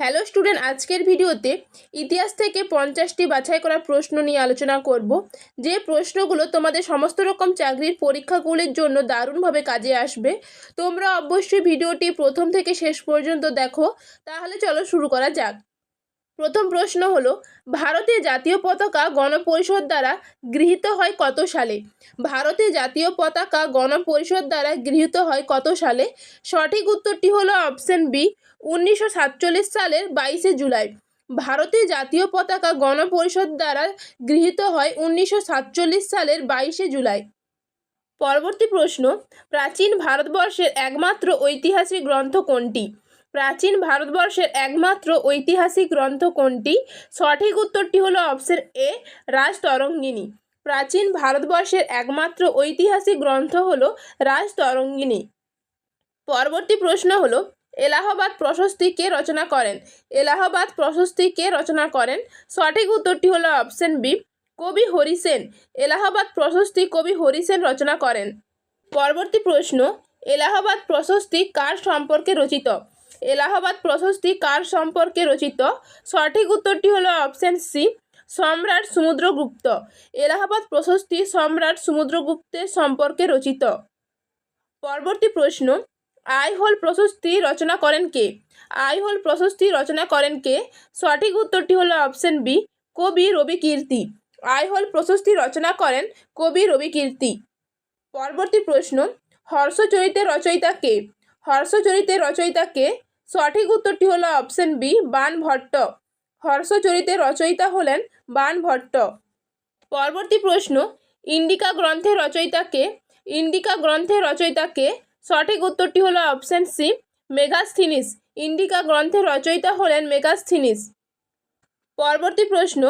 Hello student, আজকের ভিডিওতে ইতিহাস থেকে পঞ্চাশটি বাছাই করা প্রশ্ন নিয়ে আলোচনা করব। যে প্রশ্নগুলো তোমাদের সমস্ত রকম চাকরির পরীক্ষাগুলির জন্য দারুণভাবে কাজে আসবে। তোমরা অবশ্যই ভিডিওটি প্রথম থেকে শেষ পর্যন্ত দেখো। তাহলে চলো শুরু করা যাক। প্রথম প্রশ্ন হলো ভারতের জাতীয় পতাকা গণপরিষদ দ্বারা গৃহীত হয় কত সালে? ভারতের জাতীয় পতাকা গণপরিষদ দ্বারা গৃহীত হয় কত সালে? সঠিক উত্তরটি হলো অপশন বি উনিশশো সাতচল্লিশ সালের বাইশে জুলাই। ভারতের জাতীয় পতাকা গণপরিষদ দ্বারা গৃহীত হয় উনিশশো সাতচল্লিশ সালের বাইশে জুলাই। পরবর্তী প্রশ্ন, প্রাচীন ভারতবর্ষের একমাত্র ঐতিহাসিক গ্রন্থ কোনটি? প্রাচীন ভারতবর্ষের একমাত্র ঐতিহাসিক গ্রন্থ কোনটি? সঠিক উত্তরটি হলো অপশন এ, রাজতরঙ্গিনী। প্রাচীন ভারতবর্ষের একমাত্র ঐতিহাসিক গ্রন্থ হলো রাজতরঙ্গিনী। পরবর্তী প্রশ্ন হলো, এলাহাবাদ প্রশস্তি কে রচনা করেন? এলাহাবাদ প্রশস্তি কে রচনা করেন? সঠিক উত্তরটি হলো অপশন বি, কবি হরিসেন। এলাহাবাদ প্রশস্তি কবি হরিসেন রচনা করেন। পরবর্তী প্রশ্ন, এলাহাবাদ প্রশস্তি কার সম্পর্কে রচিত? এলাহাবাদ প্রশস্তি কার সম্পর্কে রচিত? সঠিক উত্তরটি হলো অপশন সি, সম্রাট সমুদ্রগুপ্ত। এলাহাবাদ প্রশস্তি সম্রাট সমুদ্রগুপ্তের সম্পর্কে রচিত। পরবর্তী প্রশ্ন, আইহোল প্রশস্তি রচনা করেন কে? আইহোল প্রশস্তি রচনা করেন কে? সঠিক উত্তরটি হলো অপশন বি, কবি রবি কীর্তি। আইহোল প্রশস্তি রচনা করেন কবি রবি কীর্তি। পরবর্তী প্রশ্ন, হর্ষচরিতের রচয়িতা কে? হর্ষচরিতের রচয়িতা কে? সঠিক উত্তরটি হলো অপশন বি বান ভট্ট। হর্ষচরিতের রচয়িতা হলেন বান ভট্ট। পরবর্তী প্রশ্ন, ইন্ডিকা গ্রন্থের রচয়িতাকে, ইন্ডিকা গ্রন্থের রচয়িতাকে সঠিক উত্তরটি হলো অপশন সি মেগাস্থিনিস। ইন্ডিকা গ্রন্থের রচয়িতা হলেন মেগাস্থিনিস। পরবর্তী প্রশ্ন,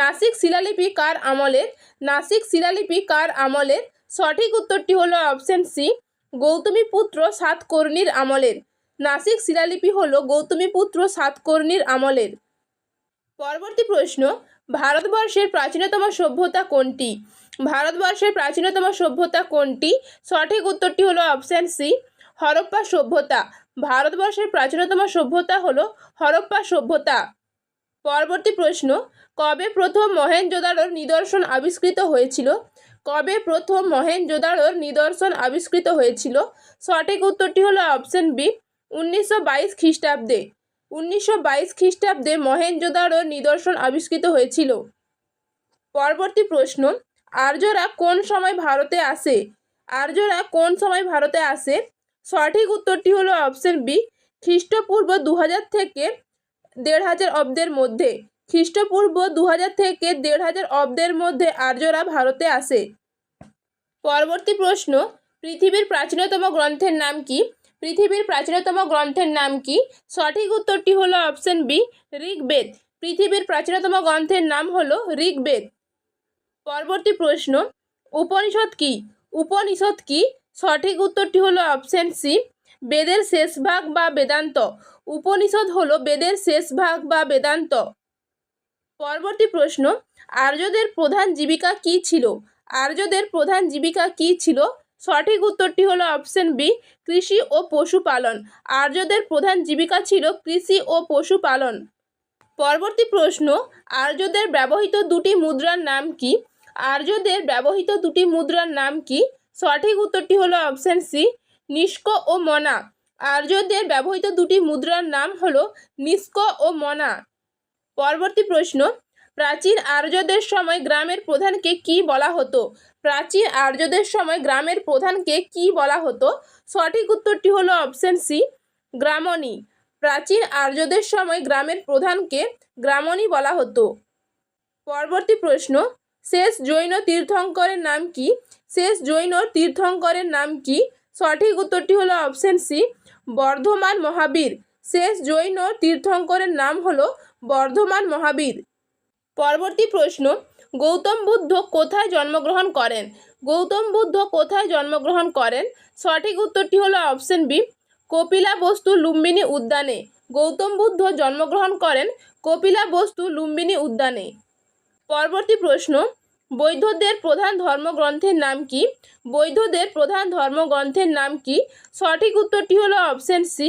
নাসিক শিলালিপি কার আমলের নাসিক শিলালিপি কার আমলের সঠিক উত্তরটি হলো অপশন সি গৌতমীপুত্র সাতকর্ণীর আমলের নাসিক শিলালিপি হলো গৌতমীপুত্র সাতকর্ণীর আমলের। পরবর্তী প্রশ্ন, ভারতবর্ষের প্রাচীনতম সভ্যতা কোনটি? ভারতবর্ষের প্রাচীনতম সভ্যতা কোনটি? সঠিক উত্তরটি হলো অপশান সি, হরপ্পা সভ্যতা। ভারতবর্ষের প্রাচীনতম সভ্যতা হলো হরপ্পা সভ্যতা। পরবর্তী প্রশ্ন, কবে প্রথম মহেঞ্জোদারোর নিদর্শন আবিষ্কৃত হয়েছিল? কবে প্রথম মহেঞ্জোদারোর নিদর্শন আবিষ্কৃত হয়েছিল? সঠিক উত্তরটি হলো অপশন বি উনিশশো বাইশ খ্রিস্টাব্দে, উনিশশো বাইশ খ্রিস্টাব্দে মহেঞ্জোদারোর নিদর্শন আবিষ্কৃত হয়েছিল। পরবর্তী প্রশ্ন, আর্যরা কোন সময় ভারতে আসে? আর্যরা কোন সময় ভারতে আসে? সঠিক উত্তরটি হলো অপশন বি খ্রিস্টপূর্ব দু হাজার থেকে দেড় হাজার অব্দের মধ্যে। খ্রিস্টপূর্ব দু হাজার থেকে দেড় হাজার অব্দের মধ্যে আর্যরা ভারতে আসে। পরবর্তী প্রশ্ন, পৃথিবীর প্রাচীনতম গ্রন্থের নাম কি? পৃথিবীর প্রাচীনতম গ্রন্থের নাম কি? সঠিক উত্তরটি হলো অপশন বি, ঋগ্বেদ। পৃথিবীর প্রাচীনতম গ্রন্থের নাম হলো ঋগ্বেদ। পরবর্তী প্রশ্ন, উপনিষদ কি? উপনিষদ কি? সঠিক উত্তরটি হলো অপশন সি, বেদের শেষ ভাগ বা বেদান্ত। উপনিষদ হলো বেদের শেষ ভাগ বা বেদান্ত। পরবর্তী প্রশ্ন, আর্যদের প্রধান জীবিকা কি ছিল? আর্যদের প্রধান জীবিকা কি ছিল? সঠিক উত্তরটি হলো অপশন বি, কৃষি ও পশুপালন। আর্যদের প্রধান জীবিকা ছিল কৃষি ও পশুপালন। পরবর্তী প্রশ্ন, আর্যদের ব্যবহৃত দুটি মুদ্রার নাম কি? আর্যদের ব্যবহৃত দুটি মুদ্রার নাম কি? সঠিক উত্তরটি হলো অপশন সি, নিষ্ক ও মনা। আর্যদের ব্যবহৃত দুটি মুদ্রার নাম হলো নিষ্ক ও মনা। পরবর্তী প্রশ্ন প্রাচীন আর্যদের সময় গ্রামের প্রধানকে কি বলা হতো? প্রাচীন আর্যদের সময় গ্রামের প্রধানকে কি বলা হতো? সঠিক উত্তরটি হলো অপশন সি, গ্রামণী। প্রাচীন আর্যদের সময় গ্রামের প্রধানকে গ্রামণী বলা হতো। পরবর্তী প্রশ্ন, শেষ জৈন তীর্থঙ্করের নাম কি? শেষ জৈন তীর্থঙ্করের নাম কি? সঠিক উত্তরটি হলো অপশন সি, বর্ধমান মহাবীর। শেষ জৈন তীর্থঙ্করের নাম হলো বর্ধমান মহাবীর। পরবর্তী প্রশ্ন, গৌতম বুদ্ধ কোথায় জন্মগ্রহণ করেন? গৌতম বুদ্ধ কোথায় জন্মগ্রহণ করেন? সঠিক উত্তরটি হলো অপশন বি, কপিলা বস্তু লুম্বিনী উদ্যানে। গৌতম বুদ্ধ জন্মগ্রহণ করেন কপিলা বস্তু লুম্বিনী উদ্যানে। পরবর্তী প্রশ্ন বৌদ্ধদের প্রধান ধর্মগ্রন্থের নাম কি? বৌদ্ধদের প্রধান ধর্মগ্রন্থের নাম কি? সঠিক উত্তরটি হলো অপশন সি,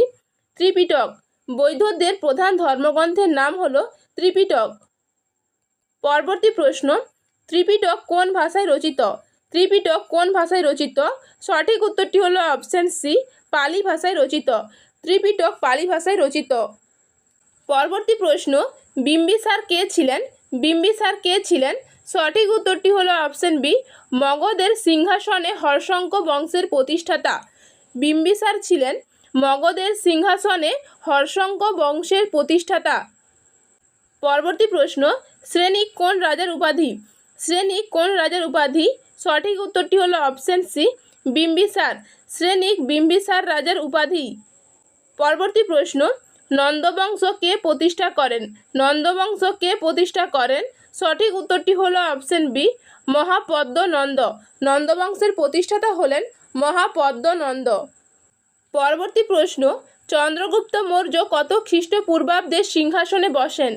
ত্রিপিটক। বৈধদের প্রধান ধর্মগ্রন্থের নাম হলো ত্রিপিটক। পরবর্তী প্রশ্ন, ত্রিপিটক কোন ভাষায় রচিত? ত্রিপিটক কোন ভাষায় রচিত? সঠিক উত্তরটি হলো অপশান সি, পালি ভাষায় রচিত। ত্রিপিটক পালি ভাষায় রচিত। পরবর্তী প্রশ্ন, বিম্বিসার কে ছিলেন? বিম্বিসার কে ছিলেন? সঠিক উত্তরটি হলো অপশন বি, মগধের সিংহাসনে হর্ষঙ্ক বংশের প্রতিষ্ঠাতা। বিম্বিসার ছিলেন মগধের সিংহাসনে হর্ষঙ্ক বংশের প্রতিষ্ঠাতা। পরবর্তী প্রশ্ন শ্রেণিক কোন রাজার উপাধি? শ্রেণিক কোন রাজার উপাধি? সঠিক উত্তরটি হলো অপশন সি বিম্বিসার। শ্রেণিক বিম্বিসার রাজার উপাধি। পরবর্তী প্রশ্ন, নন্দবংশ কে প্রতিষ্ঠা করেন? নন্দবংশ কে প্রতিষ্ঠা করেন? সঠিক উত্তরটি হলো অপশন বি মহাপদ্ম নন্দ নন্দবংশের প্রতিষ্ঠাতা হলেন মহাপদ্ম নন্দ পরবর্তী প্রশ্ন, চন্দ্রগুপ্ত মৌর্য কত খ্রিস্টপূর্বাব্দে সিংহাসনে বসেন?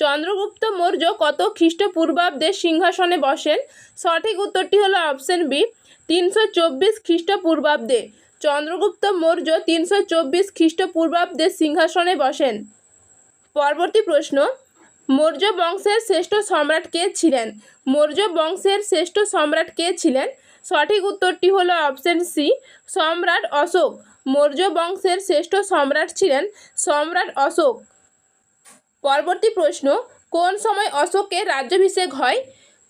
চন্দ্রগুপ্ত মৌর্য কত খ্রিস্টপূর্বাব্দে সিংহাসনে বসেন? সঠিক উত্তরটি হলো অপশন বি, তিনশো চব্বিশ খ্রিস্টপূর্বাব্দে। চন্দ্রগুপ্ত মৌর্য তিনশো চব্বিশ খ্রিস্টপূর্বাব্দে সিংহাসনে বসেন। পরবর্তী প্রশ্ন, মৌর্য বংশের শ্রেষ্ঠ সম্রাট কে ছিলেন? মৌর্য বংশের শ্রেষ্ঠ সম্রাট কে ছিলেন? সঠিক উত্তরটি হলো অপশন সি, সম্রাট অশোক। মৌর্য বংশের শ্রেষ্ঠ সম্রাট ছিলেন সম্রাট অশোক। পরবর্তী প্রশ্ন, কোন সময় অশোকের রাজ্যাভিষেক হয়?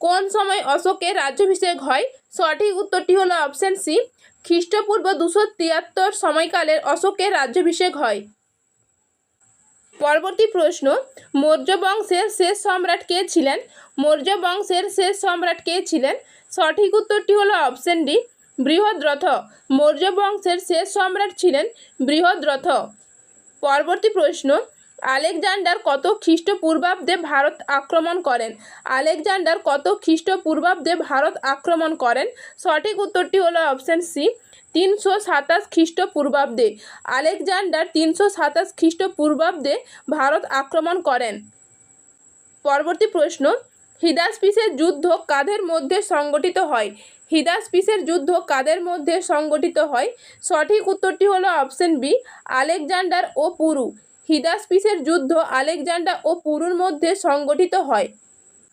কোন সময় অশোকের রাজ্যাভিষেক হয়? সঠিক উত্তরটি হলো অপশন সি খ্রিস্টপূর্ব দুশো তিয়াত্তর সময়কালের অশোকের রাজ্যাভিষেক হয়। পরবর্তী প্রশ্ন, মৌর্য বংশের শেষ সম্রাট কে ছিলেন? মৌর্য বংশের শেষ সম্রাট কে ছিলেন? সঠিক উত্তরটি হলো অপশন ডি বৃহদ্রথ। মৌর্য বংশের শেষ সম্রাট ছিলেন বৃহদ্রথ। পরবর্তী প্রশ্ন আলেকজান্ডার কত খ্রিস্টপূর্বাব্দে ভারত আক্রমণ করেন? আলেকজান্ডার কত খ্রিস্টপূর্বাব্দে ভারত আক্রমণ করেন? সঠিক উত্তরটি হলো অপশন সি, তিনশো সাতাশ খ্রিস্টপূর্বাব্দে। আলেকজান্ডার তিনশো সাতাশ খ্রিস্টপূর্বাব্দে ভারত আক্রমণ করেন। পরবর্তী প্রশ্ন, হিদাসপিসের যুদ্ধ কাদের মধ্যে সংগঠিত হয়? হিদাসপিসের যুদ্ধ কাদের মধ্যে সংগঠিত হয়? সঠিক উত্তরটি হলো অপশন বি, আলেকজান্ডার ও পুরু। হিদাসপিসের যুদ্ধ আলেকজান্ডার ও পুরুর মধ্যে সংগঠিত হয়।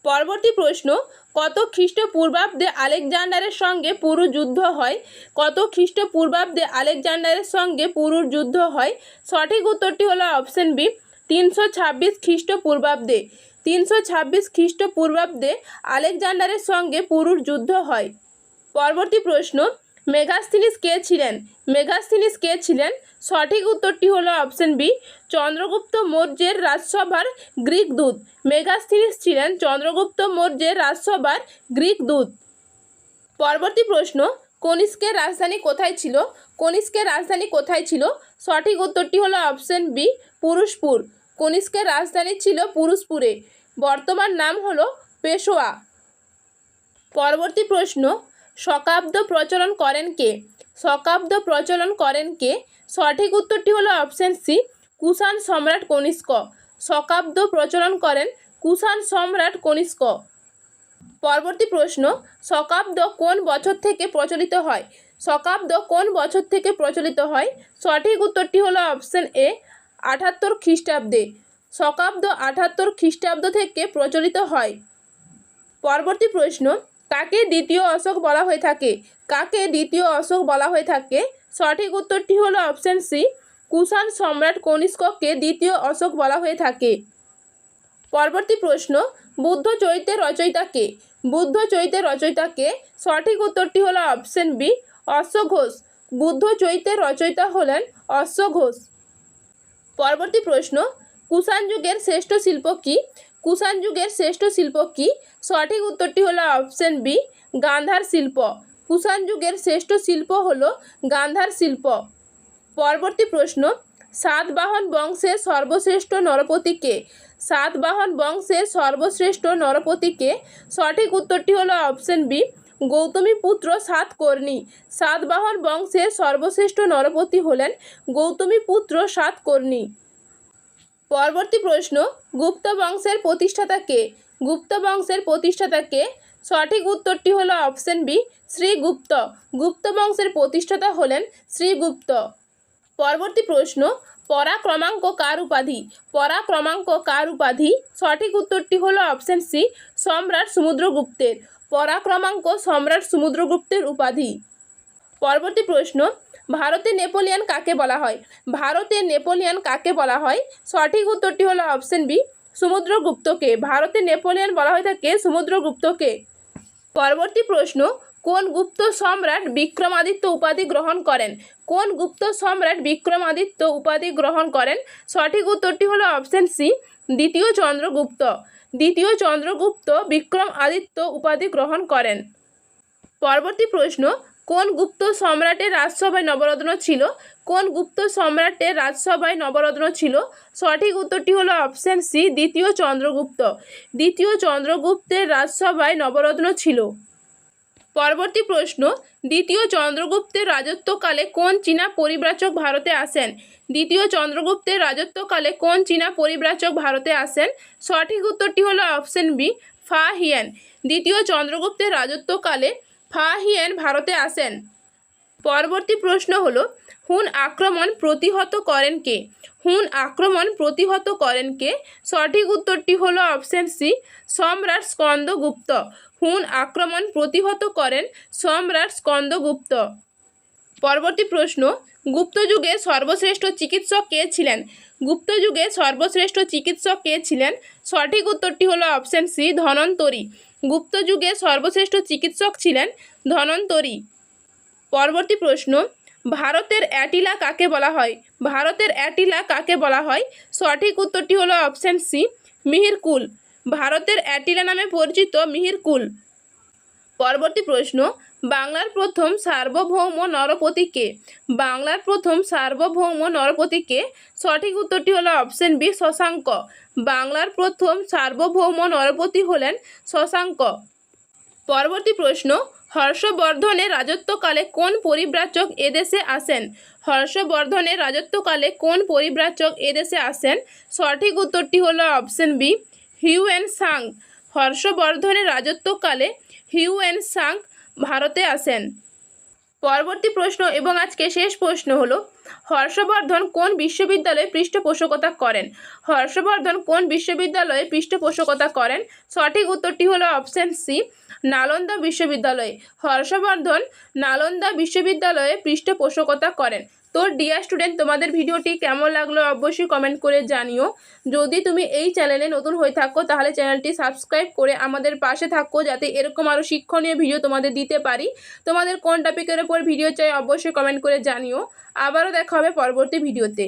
পরবর্তী প্রশ্ন, কত খ্রিস্টপূর্বাব্দে আলেকজান্ডারের সঙ্গে পুরু যুদ্ধ হয়? কত খ্রিস্টপূর্বাব্দে আলেকজান্ডারের সঙ্গে পুরুর যুদ্ধ হয়? সঠিক উত্তরটি হলো অপশন বি, তিনশো ছাব্বিশ খ্রিস্টপূর্বাব্দে। তিনশো ছাব্বিশ খ্রিস্টপূর্বাব্দে আলেকজান্ডারের সঙ্গে পুরুর যুদ্ধ হয়। পরবর্তী প্রশ্ন, মেগাস্থিনিস কে ছিলেন? মেগাস্থিনিস কে ছিলেন? সঠিক উত্তরটি হলো অপশন বি, চন্দ্রগুপ্ত মৌর্যের রাজসভার গ্রিক দূত। মেগাস্থিনিস ছিলেন চন্দ্রগুপ্ত মৌর্যের রাজসভার গ্রিক দূত। পরবর্তী প্রশ্ন, কনিষ্কের রাজধানী কোথায় ছিল? কনিষ্কের রাজধানী কোথায় ছিল? সঠিক উত্তরটি হলো অপশন বি, পুরুষপুর। কনিষ্কের রাজধানী ছিল পুরুষপুরে। বর্তমান নাম হলো পেশোয়া। পরবর্তী প্রশ্ন, শকাব্দ প্রচলন করেন কে? শকাব্দ প্রচলন করেন কে? সঠিক উত্তরটি হলো অপশন সি, কুষাণ সম্রাট কনিষ্ক। শকাব্দ প্রচলন করেন কুষাণ সম্রাট কনিষ্ক। পরবর্তী প্রশ্ন, শকাব্দ কোন বছর থেকে প্রচলিত হয়? শকাব্দ কোন বছর থেকে প্রচলিত হয়? সঠিক উত্তরটি হলো অপশন এ আটাত্তর খ্রিস্টাব্দে। শকাব্দ আটাত্তর খ্রিস্টাব্দ থেকে প্রচলিত হয়। পরবর্তী প্রশ্ন, কাকে দ্বিতীয় অশোক বলা হয়ে থাকে? কাকে দ্বিতীয় অশোক বলা হয়ে থাকে? সঠিক উত্তরটি হলো অপশন সি। কুষাণ সম্রাট কনিষ্ককে দ্বিতীয় অশোক বলা হয়ে থাকে। পরবর্তী প্রশ্ন, বুদ্ধ চরিত্রের রচয়িতাকে বুদ্ধ চরিত্রের রচয়িতাকে সঠিক উত্তরটি হলো অপশন বি অশ্ব ঘোষ। বুদ্ধ চরিত্রের রচয়িতা হলেন অশ্ব ঘোষ। পরবর্তী প্রশ্ন, কুষাণ যুগের শ্রেষ্ঠ শিল্প কী? কুষাণ যুগের শ্রেষ্ঠ শিল্প কী? সঠিক উত্তরটি হলো অপশন বি, গান্ধার শিল্প। কুষাণ যুগের শ্রেষ্ঠ শিল্প হল গান্ধার শিল্প। পরবর্তী প্রশ্ন, সাতবাহন বংশের সর্বশ্রেষ্ঠ নরপতিকে সাতবাহন বংশের সর্বশ্রেষ্ঠ নরপতিকে সঠিক উত্তরটি হলো অপশন বি, গৌতমী পুত্র সাতকর্ণী। সাতবাহন বংশের সর্বশ্রেষ্ঠ নরপতি হলেন গৌতমী পুত্র সাতকর্ণী। পরবর্তী প্রশ্ন, গুপ্ত বংশের প্রতিষ্ঠাতাকে গুপ্ত বংশের প্রতিষ্ঠাতাকে সঠিক উত্তরটি হলো অপশন বি শ্রীগুপ্ত গুপ্ত। বংশের প্রতিষ্ঠাতা হলেন শ্রীগুপ্ত পরবর্তী প্রশ্ন পরা ক্রমাঙ্ক কার উপাধি? পরা ক্রমাঙ্ক কার উপাধি? সঠিক উত্তরটি হলো অপশন সি, সম্রাট সমুদ্রগুপ্তের। পরা ক্রমাঙ্ক সম্রাট সমুদ্রগুপ্তের উপাধি। পরবর্তী প্রশ্ন ভারতের নেপোলিয়ান কাকে বলা হয়? ভারতের নেপোলিয়ান কাকে বলা হয়? সঠিক উত্তরটি হলো অপশন বি, সমুদ্রগুপ্তকে। ভারতের নেপোলিয়ান বলা হয়ে থাকে সমুদ্রগুপ্তকে। পরবর্তী প্রশ্ন, কোন গুপ্ত সম্রাট বিক্রমাদিত্য উপাধি গ্রহণ করেন? কোন গুপ্ত সম্রাট বিক্রমাদিত্য উপাধি গ্রহণ করেন? সঠিক উত্তরটি হলো অপশান সি, দ্বিতীয় চন্দ্রগুপ্ত। দ্বিতীয় চন্দ্রগুপ্ত বিক্রম আদিত্য উপাধি গ্রহণ করেন। পরবর্তী প্রশ্ন কোন গুপ্ত সম্রাটের রাজসভায় নবরত্ন ছিল? কোন গুপ্ত সম্রাটের রাজসভায় নবরত্ন ছিল? সঠিক উত্তরটি হলো অপশন সি, দ্বিতীয় চন্দ্রগুপ্ত। দ্বিতীয় চন্দ্রগুপ্তের রাজসভায় নবরত্ন ছিল। পরবর্তী প্রশ্ন, দ্বিতীয় চন্দ্রগুপ্তের রাজত্বকালে কোন চীনা পরিব্রাচক ভারতে আসেন? দ্বিতীয় চন্দ্রগুপ্তের রাজত্বকালে কোন চীনা পরিব্রাচক ভারতে আসেন? সঠিক উত্তরটি হলো অপশন বি, ফা হিয়েন। দ্বিতীয় চন্দ্রগুপ্তের রাজত্বকালে ফা হিয়েন ভারতে আসেন। পরবর্তী প্রশ্ন হলো, হুন আক্রমণ প্রতিহত করেন কে? হুন আক্রমণ প্রতিহত করেন কে? সঠিক উত্তরটি হলো অপশন সি, সম্রাট স্কন্দগুপ্ত। হুন আক্রমণ প্রতিহত করেন সম্রাট স্কন্দগুপ্ত। পরবর্তী প্রশ্ন, গুপ্তযুগে সর্বশ্রেষ্ঠ চিকিৎসক কে ছিলেন? গুপ্তযুগে সর্বশ্রেষ্ঠ চিকিৎসক কে ছিলেন? সঠিক উত্তরটি হলো অপশন সি, ধনন্তরী। গুপ্তযুগে সর্বশ্রেষ্ঠ চিকিৎসক ছিলেন ধনন্তরী। পরবর্তী প্রশ্ন, ভারতের অ্যাটিলা কাকে বলা হয়? ভারতের অ্যাটিলা কাকে বলা হয়? সঠিক উত্তরটি হলো অপশান সি মিহিরকুল ভারতের অ্যাটিলা নামে পরিচিত মিহিরকুল পরবর্তী প্রশ্ন, বাংলার প্রথম সার্বভৌম নরপতি কে? বাংলার প্রথম সার্বভৌম নরপতি কে? সঠিক উত্তরটি হলো অপশন বি শশাঙ্ক। বাংলার প্রথম সার্বভৌম নরপতি হলেন শশাঙ্ক। পরবর্তী প্রশ্ন হর্ষবর্ধনের রাজত্বকালে কোন পরিব্রাজক এদেশে আসেন? হর্ষবর্ধনের রাজত্বকালে কোন পরিব্রাজক এদেশে আসেন? সঠিক উত্তরটি হলো option B Hiuen Hiuen Tsang. হর্ষবর্ধনের রাজত্বকালে হিউয়েন সাং ভারতে আসেন। পরবর্তী প্রশ্ন এবং আজকে শেষ প্রশ্ন হল, হর্ষবর্ধন কোন বিশ্ববিদ্যালয়ে পৃষ্ঠপোষকতা করেন? হর্ষবর্ধন কোন বিশ্ববিদ্যালয়ে পৃষ্ঠপোষকতা করেন? সঠিক উত্তরটি হলো অপশন সি, নালন্দা বিশ্ববিদ্যালয়ে। হর্ষবর্ধন নালন্দা বিশ্ববিদ্যালয়ে পৃষ্ঠপোষকতা করেন। তো ডিয়ার স্টুডেন্ট তোমাদের ভিডিওটি কেমন লাগল অবশ্যই কমেন্ট করে জানিও। যদি তুমি এই চ্যানেলে নতুন হয়ে থাকো, তাহলে চ্যানেলটি সাবস্ক্রাইব করে আমাদের পাশে থাকো, যাতে এরকম আরও শিক্ষণীয় ভিডিও তোমাদের দিতে পারি। তোমাদের কোন টপিকের ওপর ভিডিও চাই, অবশ্যই কমেন্ট করে জানিও। আবারও দেখা হবে পরবর্তী ভিডিওতে